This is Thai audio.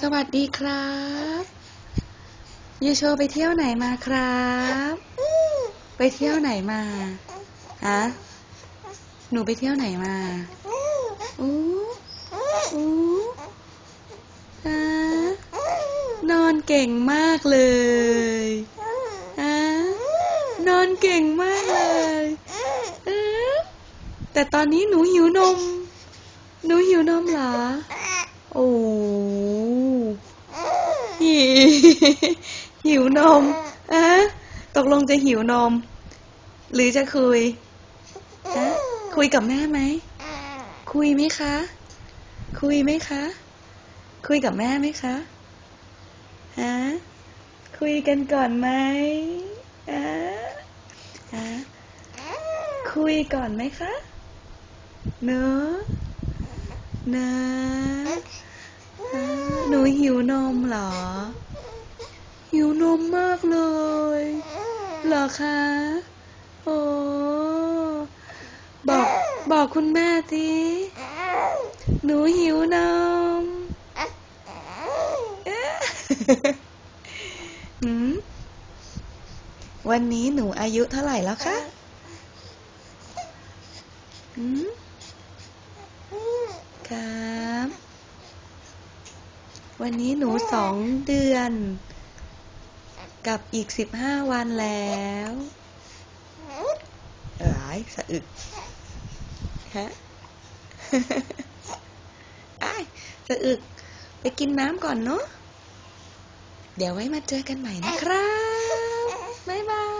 สวัสดีครับยูโชไปเที่ยวไหนมาครับ ไปเที่ยวไหนมาฮะหนูไปเที่ยวไหนมาอู้อู้ฮะนอนเก่งมากเลยฮะนอนเก่งมากเลยอ๊ะแต่ตอนนี้หนูหิวนม หนูหิวนมเหรอ โอ้ หิวนมอะตกลงจะหิวนม หรือจะคุยอะคุยกับแม่ไหม คุยไหมคะ คุยไหมคะ คุยกับแม่ไหมคะฮะคุยกันก่อนไหมอะฮะคุยก่อนไหมคะ เนอะเนอะอ่าหนูหิวนมเหรอ หิวนมมากเลยเหรอคะโอ้บอกบอกคุณแม่ทีหนูหิวนมเอ๊ะหืมวันนี้หนูอายุเท่าไหร่แล้วคะหืมครับ วันนี้หนูสองเดือน กับอีกสิบห้าวันแล้วหลายสะอึกฮะอ้สะอึก ไปกินน้ำก่อนเนาะเดี๋ยวไว้มาเจอกันใหม่นะครับ บ๊ายบาย